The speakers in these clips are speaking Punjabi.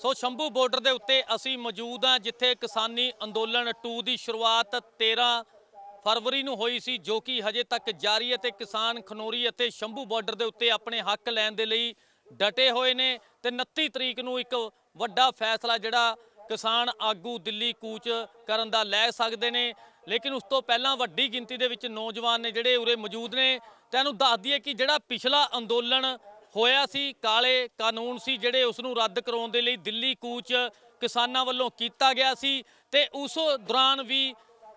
ਸੋ ਸ਼ੰਭੂ ਬਾਰਡਰ ਦੇ ਉੱਤੇ ਅਸੀਂ ਮੌਜੂਦ ਹਾਂ, ਜਿੱਥੇ ਕਿਸਾਨੀ ਅੰਦੋਲਨ 2 ਦੀ ਸ਼ੁਰੂਆਤ 13 ਫਰਵਰੀ ਨੂੰ ਹੋਈ ਸੀ, ਜੋ ਕਿ ਹਜੇ ਤੱਕ ਜਾਰੀ ਹੈ ਤੇ ਕਿਸਾਨ ਖਨੋਰੀ ਅਤੇ ਸ਼ੰਭੂ ਬਾਰਡਰ ਦੇ ਉੱਤੇ ਆਪਣੇ ਹੱਕ ਲੈਣ ਦੇ ਲਈ ਡਟੇ ਹੋਏ ਨੇ ਤੇ 29 ਤਰੀਕ ਨੂੰ ਇੱਕ ਵੱਡਾ ਫੈਸਲਾ ਜਿਹੜਾ ਕਿਸਾਨ ਆਗੂ ਦਿੱਲੀ ਕੂਚ ਕਰਨ ਦਾ ਲੈ ਸਕਦੇ ਨੇ। ਲੇਕਿਨ ਉਸ ਤੋਂ ਪਹਿਲਾਂ ਵੱਡੀ ਗਿਣਤੀ ਦੇ ਵਿੱਚ ਨੌਜਵਾਨ ਨੇ ਜਿਹੜੇ ਉਰੇ ਮੌਜੂਦ ਨੇ ਤੁਹਾਨੂੰ ਦੱਸ ਦਈਏ ਕਿ ਜਿਹੜਾ ਪਿਛਲਾ ਅੰਦੋਲਨ ਹੋਇਆ ਸੀ, ਕਾਲੇ ਕਾਨੂੰਨ ਸੀ ਜਿਹੜੇ ਉਸ ਨੂੰ ਰੱਦ ਕਰਾਉਣ ਦੇ ਲਈ ਦਿੱਲੀ ਕੂਚ ਕਿਸਾਨਾਂ ਵੱਲੋਂ ਕੀਤਾ ਗਿਆ ਸੀ ਤੇ ਉਸ ਦੌਰਾਨ ਵੀ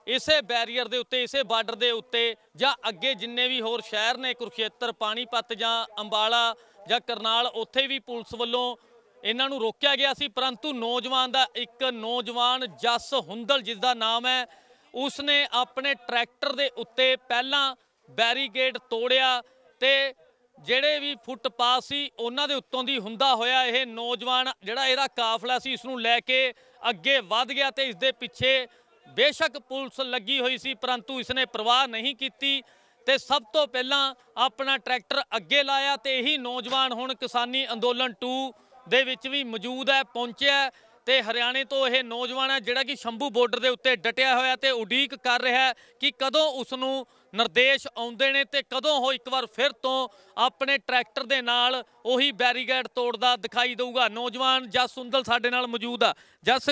ਇਸੇ ਬੈਰੀਅਰ ਦੇ ਉੱਤੇ, ਇਸੇ ਬਾਰਡਰ ਦੇ ਉੱਤੇ ਜਾਂ ਅੱਗੇ ਜਿੰਨੇ ਵੀ ਹੋਰ ਸ਼ਹਿਰ ਨੇ, ਕੁਰਖੇਤਰ, ਪਾਣੀਪਤ ਜਾਂ ਅੰਬਾਲਾ ਜਾਂ ਕਰਨਾਲ, ਉੱਥੇ ਵੀ ਪੁਲਿਸ ਵੱਲੋਂ ਇਹਨਾਂ ਨੂੰ ਰੋਕਿਆ ਗਿਆ ਸੀ। ਪਰੰਤੂ ਨੌਜਵਾਨ ਦਾ ਇੱਕ ਨੌਜਵਾਨ ਜਸ ਹੁੰਦਲ, ਜਿਸ ਦਾ ਨਾਮ ਹੈ, ਉਸਨੇ ਆਪਣੇ ਟਰੈਕਟਰ ਦੇ ਉੱਤੇ ਪਹਿਲਾਂ ਬੈਰੀਗੇਡ ਤੋੜਿਆ ਤੇ ਜਿਹੜੇ ਵੀ ਫੁੱਟਪਾਥ ਸੀ, ਉਹਨਾਂ ਦੇ ਉੱਤੋਂ ਦੀ ਹੁੰਦਾ ਹੋਇਆ ਇਹ ਨੌਜਵਾਨ ਜਿਹੜਾ ਇਹਦਾ ਕਾਫਲਾ ਸੀ, ਇਸ ਨੂੰ ਲੈ ਕੇ ਅੱਗੇ ਵੱਧ ਗਿਆ ਤੇ ਇਸ ਦੇ ਪਿੱਛੇ ਬੇਸ਼ੱਕ ਪੁਲਿਸ ਲੱਗੀ ਹੋਈ ਸੀ, ਪਰੰਤੂ ਇਸ ਨੇ ਪਰਵਾਹ ਨਹੀਂ ਕੀਤੀ ਤੇ ਸਭ ਤੋਂ ਪਹਿਲਾਂ ਆਪਣਾ ਟਰੈਕਟਰ ਅੱਗੇ ਲਾਇਆ ਤੇ ਇਹੀ ਨੌਜਵਾਨ ਹੁਣ ਕਿਸਾਨੀ ਅੰਦੋਲਨ 2 ਦੇ ਵਿੱਚ ਵੀ ਮੌਜੂਦ ਹੈ, ਪਹੁੰਚਿਆ ਹੈ ਤੇ ਹਰਿਆਣੇ ਤੋਂ ਇਹ ਨੌਜਵਾਨ ਹੈ ਜਿਹੜਾ ਕਿ ਸ਼ੰਭੂ ਬਾਰਡਰ ਦੇ ਉੱਤੇ ਡਟਿਆ ਹੋਇਆ ਤੇ ਉਡੀਕ ਕਰ ਰਿਹਾ ਕਿ ਕਦੋਂ ਉਸ ਨੂੰ ਨਿਰਦੇਸ਼ ਆਉਂਦੇ ਨੇ ਤੇ ਕਦੋਂ ਉਹ ਇੱਕ ਵਾਰ ਫਿਰ ਤੋਂ ਆਪਣੇ ਟਰੈਕਟਰ ਦੇ ਨਾਲ ਉਹੀ ਬੈਰੀਗੇਡ ਤੋੜਦਾ ਦਿਖਾਈ ਦੇਊਗਾ। ਨੌਜਵਾਨ ਜਸ ਸੁੰਦਲ ਸਾਡੇ ਨਾਲ ਮੌਜੂਦ ਆ। ਜਸ,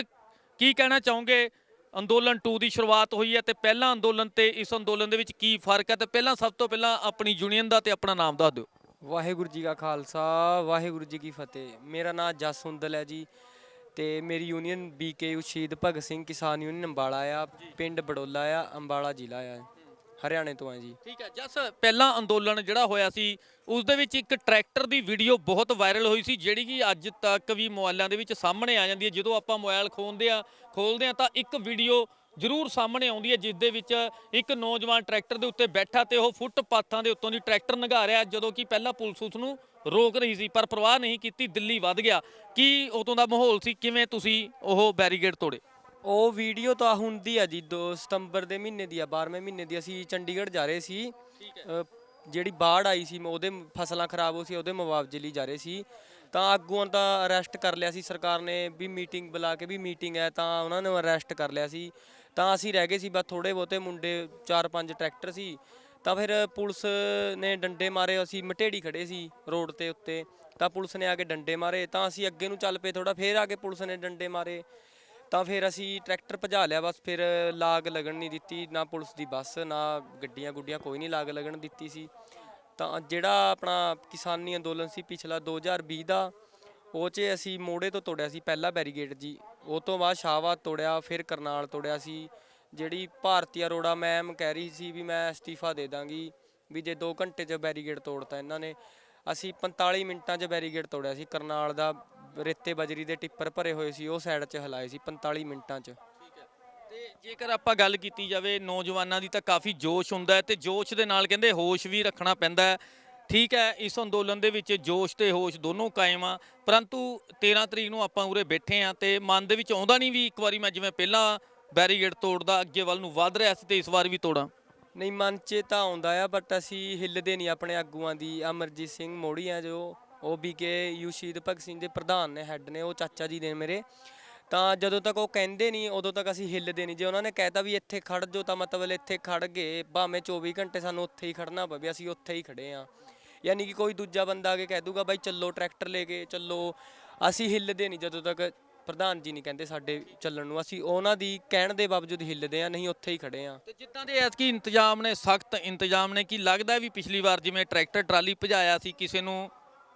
ਕੀ ਕਹਿਣਾ ਚਾਹੋਗੇ? ਅੰਦੋਲਨ 2 ਦੀ ਸ਼ੁਰੂਆਤ ਹੋਈ ਹੈ ਤੇ ਪਹਿਲਾਂ ਅੰਦੋਲਨ ਤੇ ਇਸ ਅੰਦੋਲਨ ਦੇ ਵਿੱਚ ਕੀ ਫ਼ਰਕ ਹੈ? ਤੇ ਪਹਿਲਾਂ ਸਭ ਤੋਂ ਪਹਿਲਾਂ ਆਪਣੀ ਯੂਨੀਅਨ ਦਾ ਤੇ ਆਪਣਾ ਨਾਮ ਦੱਸ ਦਿਓ। ਵਾਹਿਗੁਰੂ ਜੀ ਕਾ ਖਾਲਸਾ, ਵਾਹਿਗੁਰੂ ਜੀ ਕੀ ਫਤਿਹ। ਮੇਰਾ ਨਾਮ ਜਸ ਹੁੰਦਲ ਹੈ ਜੀ ਤੇ ਮੇਰੀ ਯੂਨੀਅਨ ਬੀਕੇ ਸ਼ਹੀਦ ਭਗਤ ਸਿੰਘ ਕਿਸਾਨ ਯੂਨੀਅਨ ਅੰਬਾਲਾ ਆ, ਪਿੰਡ ਬੜੋਲਾ ਆ, ਅੰਬਾਲਾ ਜ਼ਿਲ੍ਹਾ ਆ। ਹਰਿਆਣੇ ਤੋਂ ਆ ਜੀ। ਠੀਕ ਹੈ, ਜਸ ਪਹਿਲਾਂ ਅੰਦੋਲਨ ਜਿਹੜਾ ਹੋਇਆ ਸੀ, ਉਸ ਦੇ ਵਿੱਚ ਇੱਕ ਟਰੈਕਟਰ ਦੀ ਵੀਡੀਓ ਬਹੁਤ ਵਾਇਰਲ ਹੋਈ ਸੀ, ਜਿਹੜੀ ਕਿ ਅੱਜ ਤੱਕ ਵੀ ਮੋਬਾਈਲਾਂ ਦੇ ਵਿੱਚ ਸਾਹਮਣੇ ਆ ਜਾਂਦੀ ਹੈ। ਜਦੋਂ ਆਪਾਂ ਮੋਬਾਈਲ ਖੋਲਦੇ ਆ ਖੋਲਦੇ ਆ ਤਾਂ ਇੱਕ ਵੀਡੀਓ ਜ਼ਰੂਰ ਸਾਹਮਣੇ ਆਉਂਦੀ ਹੈ, ਜਿਸ ਦੇ ਵਿੱਚ ਇੱਕ ਨੌਜਵਾਨ ਟਰੈਕਟਰ ਦੇ ਉੱਤੇ ਬੈਠਾ ਤੇ ਉਹ ਫੁੱਟਪਾਥਾਂ ਦੇ ਉੱਤੋਂ ਦੀ ਟਰੈਕਟਰ ਨਗਾ ਰਿਹਾ, ਜਦੋਂ ਕਿ ਪਹਿਲਾਂ ਪੁਲਿਸ ਉਸ ਨੂੰ ਰੋਕ ਰਹੀ ਸੀ, ਪਰ ਪਰਵਾਹ ਨਹੀਂ ਕੀਤੀ, ਦਿੱਲੀ ਵੱਧ ਗਿਆ। ਕੀ ਉਦੋਂ ਦਾ ਮਾਹੌਲ ਸੀ? ਕਿਵੇਂ ਤੁਸੀਂ ਉਹ ਬੈਰੀਗੇਡ ਤੋੜੇ? ਉਹ ਵੀਡੀਓ ਤਾਂ ਹੁੰਦੀ ਆ ਜੀ 2 ਸਤੰਬਰ ਦੇ ਮਹੀਨੇ ਦੀ ਆ 12ਵੇਂ ਮਹੀਨੇ ਦੀ। ਅਸੀਂ ਚੰਡੀਗੜ੍ਹ ਜਾ ਰਹੇ ਸੀ। ਅ, ਜਿਹੜੀ ਬਾੜ ਆਈ ਸੀ ਉਹਦੇ ਫਸਲਾਂ ਖਰਾਬ ਹੋ ਸੀ ਉਹਦੇ ਮੁਆਵਜ਼ੇ ਲਈ ਜਾ ਰਹੇ ਸੀ। ਤਾਂ ਆਗੂਆਂ ਦਾ ਅਰੈਸਟ ਕਰ ਲਿਆ ਸੀ ਸਰਕਾਰ ਨੇ ਵੀ ਮੀਟਿੰਗ ਬੁਲਾ ਕੇ ਵੀ ਮੀਟਿੰਗ ਹੈ ਤਾਂ ਉਹਨਾਂ ਨੇ ਅਰੈਸਟ ਕਰ ਲਿਆ ਸੀ। ਤਾਂ ਅਸੀਂ ਰਹਿ ਗਏ ਸੀ ਬਸ ਥੋੜੇ ਬਹੁਤੇ ਮੁੰਡੇ ਚਾਰ ਪੰਜ ਟਰੈਕਟਰ ਸੀ। ਤਾਂ ਫਿਰ ਪੁਲਿਸ ਨੇ ਡੰਡੇ ਮਾਰੇ ਅਸੀਂ ਮਟੇੜੀ ਖੜੇ ਸੀ ਰੋਡ ਤੇ ਉੱਤੇ। ਤਾਂ ਪੁਲਿਸ ਨੇ ਆ ਕੇ ਡੰਡੇ ਮਾਰੇ ਤਾਂ ਅਸੀਂ ਅੱਗੇ ਨੂੰ ਚੱਲ ਪਏ ਥੋੜਾ ਫੇਰ ਆ ਕੇ ਪੁਲਿਸ ਨੇ ਡੰਡੇ ਮਾਰੇ। ਤਾਂ ਫਿਰ ਅਸੀਂ ਟਰੈਕਟਰ ਭਜਾ ਲਿਆ, ਬਸ ਫਿਰ ਲਾਗ ਲੱਗਣ ਨਹੀਂ ਦਿੱਤੀ, ਨਾ ਪੁਲਿਸ ਦੀ ਬੱਸ, ਨਾ ਗੱਡੀਆਂ ਗੁੱਡੀਆਂ, ਕੋਈ ਨਹੀਂ ਲਾਗ ਲੱਗਣ ਦਿੱਤੀ ਸੀ। ਤਾਂ ਜਿਹੜਾ ਆਪਣਾ ਕਿਸਾਨੀ ਅੰਦੋਲਨ ਸੀ ਪਿਛਲਾ 2020 ਦਾ, ਉਹ 'ਚ ਅਸੀਂ ਮੋੜੇ ਤੋਂ ਤੋੜਿਆ ਸੀ, ਪਹਿਲਾ ਬੈਰੀਗੇਡ ਜੀ। ਉਹ ਤੋਂ ਬਾਅਦ ਸ਼ਾਹਬਾਦ ਤੋੜਿਆ, ਫਿਰ ਕਰਨਾਲ ਤੋੜਿਆ ਸੀ। ਜਿਹੜੀ ਭਾਰਤੀ ਅਰੋੜਾ ਮੈਮ ਕਹਿ ਰਹੀ ਸੀ ਵੀ ਮੈਂ ਅਸਤੀਫਾ ਦੇ ਦਾਂਗੀ, ਵੀ ਜੇ 2 ਘੰਟੇ 'ਚ ਬੈਰੀਗੇਡ ਤੋੜਤਾ ਇਹਨਾਂ ਨੇ। ਅਸੀਂ 45 ਮਿੰਟਾਂ 'ਚ ਬੈਰੀਗੇਡ ਤੋੜਿਆ ਸੀ ਕਰਨਾਲ ਦਾ। ਰੇਤੇ ਬਜਰੀ ਦੇ ਟਿੱਪਰ ਭਰੇ ਹੋਏ ਸੀ ਉਹ ਸਾਈਡ 'ਚ ਹਲਾਏ ਸੀ 45 ਮਿੰਟਾਂ 'ਚ। ਤੇ ਜੇਕਰ ਆਪਾਂ ਗੱਲ ਕੀਤੀ ਜਾਵੇ ਨੌਜਵਾਨਾਂ ਦੀ ਤਾਂ ਕਾਫੀ ਜੋਸ਼ ਹੁੰਦਾ ਹੈ ਤੇ ਜੋਸ਼ ਦੇ ਨਾਲ ਕਹਿੰਦੇ ਹੋਸ਼ ਵੀ ਰੱਖਣਾ ਪੈਂਦਾ ਹੈ। ਠੀਕ ਹੈ ਇਸ ਅੰਦੋਲਨ ਦੇ ਵਿੱਚ ਜੋਸ਼ ਤੇ ਹੋਸ਼ ਦੋਨੋਂ ਕਾਇਮ ਆ। ਪਰੰਤੂ 13 ਤਰੀਕ ਨੂੰ ਆਪਾਂ ਉਰੇ ਬੈਠੇ ਆ ਤੇ ਮਨ ਦੇ ਵਿੱਚ ਆਉਂਦਾ ਨਹੀਂ ਵੀ ਇੱਕ ਵਾਰੀ ਮੈਂ ਜਿਵੇਂ ਪਹਿਲਾਂ ਬੈਰੀਗੇਡ ਤੋੜਦਾ ਅੱਗੇ ਵੱਲ ਨੂੰ ਵੱਧ ਰਿਹਾ ਸੀ ਤੇ ਇਸ ਵਾਰ ਵੀ ਤੋੜਾਂ। ਨਹੀਂ ਮਨ 'ਚ ਤਾਂ ਆਉਂਦਾ ਆ ਬਟ ਅਸੀਂ ਹਿੱਲਦੇ ਨਹੀਂ ਆਪਣੇ ਆਗੂਆਂ ਦੀ। ਅਮਰਜੀਤ ਸਿੰਘ ਮੋੜੀ ਆ ਜੋ ਉਹ ਵੀ ਕੇ ਯੂ ਸ਼ਹੀਦ ਭਗਤ ਸਿੰਘ ਦੇ ਪ੍ਰਧਾਨ ਨੇ ਹੈੱਡ ਨੇ, ਉਹ ਚਾਚਾ ਜੀ ਨੇ ਮੇਰੇ। ਤਾਂ ਜਦੋਂ ਤੱਕ ਉਹ ਕਹਿੰਦੇ ਨਹੀਂ, ਉਦੋਂ ਤੱਕ ਅਸੀਂ ਹਿੱਲਦੇ ਨਹੀਂ। ਜੇ ਉਹਨਾਂ ਨੇ ਕਹਿਤਾ ਵੀ ਇੱਥੇ ਖੜ ਜੋ ਤਾਂ ਮਤਲਬ ਇੱਥੇ ਖੜ ਗਏ, ਭਾਵੇਂ 24 ਘੰਟੇ ਸਾਨੂੰ ਉੱਥੇ ਹੀ ਖੜਨਾ ਪਵੇ, ਅਸੀਂ ਉੱਥੇ ਹੀ ਖੜੇ ਆ ਯਾਨੀ ਕਿ ਕੋਈ ਦੂਜਾ ਬੰਦਾ ਆ ਕੇ ਕਹਿ ਦੂਗਾ, ਬਾਈ ਚੱਲੋ ਟਰੈਕਟਰ ਲੈ ਕੇ ਚੱਲੋ। ਅਸੀਂ ਹਿੱਲਦੇ ਨਹੀਂ ਜਦੋਂ ਤੱਕ ਪ੍ਰਧਾਨ ਜੀ ਨਹੀਂ ਕਹਿੰਦੇ ਸਾਡੇ ਚੱਲਣ ਨੂੰ। ਅਸੀਂ ਉਹਨਾਂ ਦੀ ਕਹਿਣ ਦੇ ਬਾਵਜੂਦ ਹਿੱਲਦੇ ਆ ਨਹੀਂ ਉੱਥੇ ਹੀ ਖੜੇ ਆ ਤੇ ਜਿੱਦਾਂ ਦੇ ਐਤਕੀ ਇੰਤਜ਼ਾਮ ਨੇ, ਸਖਤ ਇੰਤਜ਼ਾਮ ਨੇ, ਕੀ ਲੱਗਦਾ ਵੀ ਪਿਛਲੀ ਵਾਰ ਜਿਵੇਂ ਟਰੈਕਟਰ ਟਰਾਲੀ ਭਜਾਇਆ ਸੀ, ਕਿਸੇ ਨੂੰ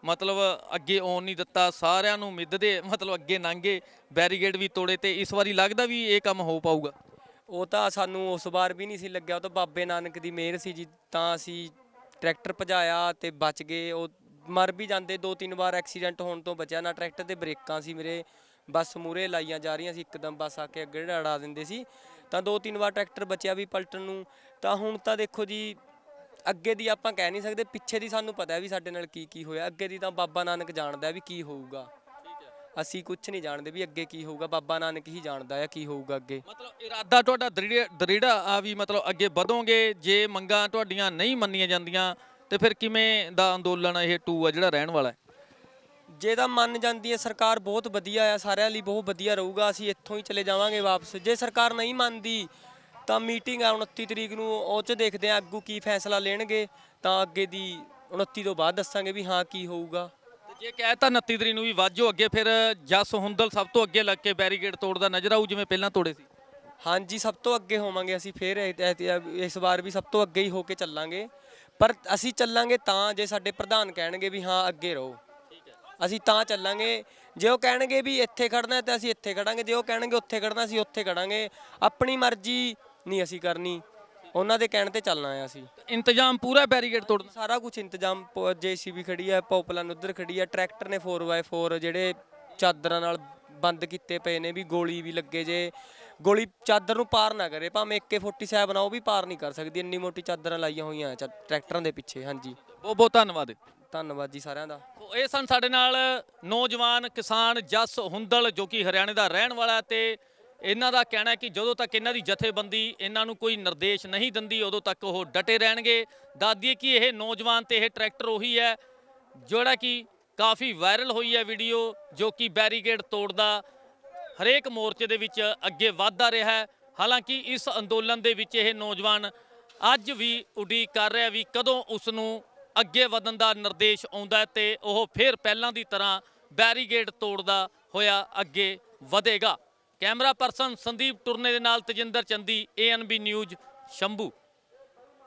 ਮਤਲਬ ਅੱਗੇ ਆਉਣ ਨਹੀਂ ਦਿੱਤਾ, ਸਾਰਿਆਂ ਨੂੰ ਮਿੱਧਦੇ ਮਤਲਬ ਅੱਗੇ ਲੰਘੇ ਬੈਰੀਗੇਡ ਵੀ ਤੋੜੇ ਤੇ ਇਸ ਵਾਰੀ ਲੱਗਦਾ ਵੀ ਇਹ ਕੰਮ ਹੋ ਪਾਊਗਾ। ਉਹ ਤਾਂ ਸਾਨੂੰ ਉਸ ਵਾਰ ਵੀ ਨਹੀਂ ਸੀ ਲੱਗਿਆ, ਉਹ ਤਾਂ ਬਾਬੇ ਨਾਨਕ ਦੀ ਮਿਹਰ ਸੀ ਜੀ, ਤਾਂ ਅਸੀਂ ਟਰੈਕਟਰ ਭਜਾਇਆ ਤੇ ਬਚ ਗਏ। ਉਹ ਮਰ ਵੀ ਜਾਂਦੇ, ਦੋ ਤਿੰਨ ਵਾਰ ਐਕਸੀਡੈਂਟ ਹੋਣ ਤੋਂ ਬਚਿਆ ਨਾ, ਟਰੈਕਟਰ ਤੇ ਬ੍ਰੇਕਾਂ ਸੀ ਮੇਰੇ, ਬੱਸ ਮੂਰੇ ਲਾਈਆਂ ਜਾ ਰਹੀਆਂ ਸੀ, ਇੱਕਦਮ ਬੱਸ ਆ ਕੇ ਅੱਗੇ ਅੜਾ ਦਿੰਦੇ ਸੀ। ਤਾਂ ਦੋ ਤਿੰਨ ਵਾਰ ਟਰੈਕਟਰ ਬਚਿਆ ਵੀ ਪਲਟਣ ਨੂੰ, ਤਾਂ ਹੁਣ ਤਾਂ ਦੇਖੋ ਜੀ ਅੱਗੇ ਦੀ ਆਪਾਂ ਕਹਿ ਨਹੀਂ ਸਕਦੇ ਪਿੱਛੇ ਦੀ ਸਾਨੂੰ ਪਤਾ ਹੈ ਵੀ ਸਾਡੇ ਨਾਲ ਕੀ ਕੀ ਹੋਇਆ। ਅੱਗੇ ਦੀ ਤਾਂ ਬਾਬਾ ਨਾਨਕ ਜਾਣਦਾ ਵੀ ਕੀ ਹੋਊਗਾ। ਅਸੀਂ ਕੁਝ ਨਹੀਂ ਜਾਣਦੇ ਵੀ ਅੱਗੇ ਕੀ ਹੋਊਗਾ ਬਾਬਾ ਨਾਨਕ ਹੀ ਜਾਣਦਾ ਹੈ ਕੀ ਹੋਊਗਾ ਅੱਗੇ। ਮਤਲਬ ਇਰਾਦਾ ਤੁਹਾਡਾ ਦ੍ਰਿੜ ਦ੍ਰਿੜਾ ਆ ਵੀ ਮਤਲਬ ਅੱਗੇ ਵਧੋਗੇ ਜੇ ਮੰਗਾਂ ਤੁਹਾਡੀਆਂ ਨਹੀਂ ਮੰਨੀਆਂ ਜਾਂਦੀਆਂ ਤੇ ਫਿਰ ਕਿਵੇਂ ਦਾ ਅੰਦੋਲਨ ਇਹ 2 ਆ ਜਿਹੜਾ ਰਹਿਣ ਵਾਲਾ ਹੈ? ਜੇ ਤਾਂ ਮੰਨ ਜਾਂਦੀ ਹੈ ਸਰਕਾਰ ਬਹੁਤ ਵਧੀਆ ਆ ਸਾਰਿਆਂ ਲਈ ਬਹੁਤ ਵਧੀਆ ਰਹੂਗਾ ਅਸੀਂ ਇੱਥੋਂ ਹੀ ਚਲੇ ਜਾਵਾਂਗੇ ਵਾਪਸ। ਜੇ ਸਰਕਾਰ ਨਹੀਂ ਮੰਨਦੀ ਤਾਂ ਮੀਟਿੰਗ ਆ 29 ਤਰੀਕ ਨੂੰ ਉਹ ਚ ਦੇਖਦੇ ਆ ਅੱਗੂ ਕੀ ਫੈਸਲਾ ਲੈਣਗੇ ਤਾਂ ਅੱਗੇ ਦੀ 29 ਤੋਂ ਬਾਅਦ ਦੱਸਾਂਗੇ ਵੀ ਹਾਂ ਕੀ ਹੋਊਗਾ। ਤੇ ਜੇ ਕਹਿਤਾ 29 ਤਰੀਕ ਨੂੰ ਵੀ ਵਾਜੋ ਅੱਗੇ ਫਿਰ ਜਸ ਹੁੰਦਲ ਸਭ ਤੋਂ ਅੱਗੇ ਲੱਗ ਕੇ ਬੈਰੀਕੇਡ ਤੋੜਦਾ ਨਜ਼ਰ ਆਊ ਜਿਵੇਂ ਪਹਿਲਾਂ ਤੋੜੇ ਸੀ। ਹਾਂਜੀ ਸਭ ਤੋਂ ਅੱਗੇ ਹੋਵਾਂਗੇ ਅਸੀਂ ਫਿਰ ਇਸ ਵਾਰ ਵੀ ਸਭ ਤੋਂ ਅੱਗੇ ਹੀ ਹੋ ਕੇ ਚੱਲਾਂਗੇ। ਪਰ ਅਸੀਂ ਚੱਲਾਂਗੇ ਤਾਂ ਜੇ ਸਾਡੇ ਪ੍ਰਧਾਨ ਕਹਿਣਗੇ ਵੀ ਹਾਂ ਅੱਗੇ ਰਹੋ। ਅਸੀਂ ਤਾਂ ਚੱਲਾਂਗੇ ਜੇ ਉਹ ਕਹਿਣਗੇ ਵੀ ਇੱਥੇ ਖੜਨਾ ਤਾਂ ਅਸੀਂ ਇੱਥੇ ਖੜਾਂਗੇ ਜੇ ਉਹ ਕਹਿਣਗੇ ਉੱਥੇ ਖੜਨਾ ਅਸੀਂ ਉੱਥੇ ਖੜਾਂਗੇ। ਆਪਣੀ ਮਰਜ਼ੀ ਨਹੀਂ ਅਸੀਂ ਕਰਨੀ। ਉਹਨਾਂ ਦੇ ਕਹਿਣ ਤੇ ਚੱਲਣਾ ਹੈ ਅਸੀਂ। ਇੰਤਜ਼ਾਮ ਪੂਰਾ ਬੈਰੀਕੇਡ ਤੋੜਨ। ਸਾਰਾ ਕੁਝ ਇੰਤਜ਼ਾਮ ਜੀਸੀਬੀ ਖੜੀ ਹੈ ਪੌਪਲਾਨ ਉਧਰ ਖੜੀ ਹੈ ਟਰੈਕਟਰ ਨੇ 4x4 ਜਿਹੜੇ ਚਾਦਰਾਂ ਨਾਲ ਬੰਦ ਕੀਤੇ ਪਏ ਨੇ ਵੀ ਗੋਲੀ ਵੀ ਲੱਗੇ ਜੇ। ਗੋਲੀ ਚਾਦਰ ਨੂੰ ਪਾਰ ਨਾ ਕਰੇ ਭਾਵੇਂ AK47 ਆ ਉਹ ਵੀ ਪਾਰ ਨਹੀਂ ਕਰ ਸਕਦੀ। ਇੰਨੀ ਮੋਟੀ ਚਾਦਰਾਂ ਲਾਈਆਂ ਹੋਈਆਂ ਚਾ- ਟਰੈਕਟਰਾਂ ਦੇ ਪਿੱਛੇ ਹਾਂਜੀ। ਬਹੁਤ ਬਹੁਤ ਧੰਨਵਾਦ ਧੰਨਵਾਦ ਜੀ ਸਾਰਿਆਂ ਦਾ। ਸੋ ਇਹ ਸਨ ਸਾਡੇ ਨਾਲ ਨੌਜਵਾਨ ਕਿਸਾਨ ਜਸ ਹੁੰਦਲ ਜੋ ਕਿ ਹਰਿਆਣੇ ਦਾ ਰਹਿਣ ਵਾਲਾ ਤੇ ਇਹਨਾਂ ਦਾ ਕਹਿਣਾ ਹੈ ਕਿ ਜਦੋਂ ਤੱਕ ਇਹਨਾਂ ਦੀ ਜਥੇਬੰਦੀ ਇਹਨਾਂ ਨੂੰ ਕੋਈ ਨਿਰਦੇਸ਼ ਨਹੀਂ ਦਿੰਦੀ, ਉਦੋਂ ਤੱਕ ਉਹ ਡਟੇ ਰਹਿਣਗੇ। ਦੱਸ ਕਿ ਇਹ ਨੌਜਵਾਨ ਤੇ ਇਹ ਟਰੈਕਟਰ ਉਹੀ ਹੈ, ਜਿਹੜਾ ਕਿ ਕਾਫੀ ਵਾਇਰਲ ਹੋਈ ਹੈ ਵੀਡੀਓ, ਜੋ ਕਿ ਬੈਰੀਕੇਡ ਤੋੜਦਾ ਹਰੇਕ ਮੋਰਚੇ ਦੇ ਵਿੱਚ ਅੱਗੇ ਵਧਦਾ ਰਿਹਾ ਹੈ। ਹਾਲਾਂਕਿ ਇਸ ਅੰਦੋਲਨ ਦੇ ਵਿੱਚ ਇਹ ਨੌਜਵਾਨ ਅੱਜ ਵੀ ਉਡੀਕ ਕਰ ਰਿਹਾ ਵੀ ਕਦੋਂ ਉਸ ਨੂੰ ਅੱਗੇ ਵਧਣ ਦਾ ਨਿਰਦੇਸ਼ ਆਉਂਦਾ ਹੈ ਤੇ ਉਹ ਫਿਰ ਪਹਿਲਾਂ ਦੀ ਤਰ੍ਹਾਂ ਬੈਰੀਗੇਡ ਤੋੜਦਾ ਹੋਇਆ ਅੱਗੇ ਵਧੇਗਾ। ਕੈਮਰਾ ਪਰਸਨ ਸੰਦੀਪ ਟੁਰਨੇ ਦੇ ਨਾਲ ਤਜਿੰਦਰ ਚੰਦੀ ਏਐਨਬੀ ਨਿਊਜ਼ ਸ਼ੰਭੂ।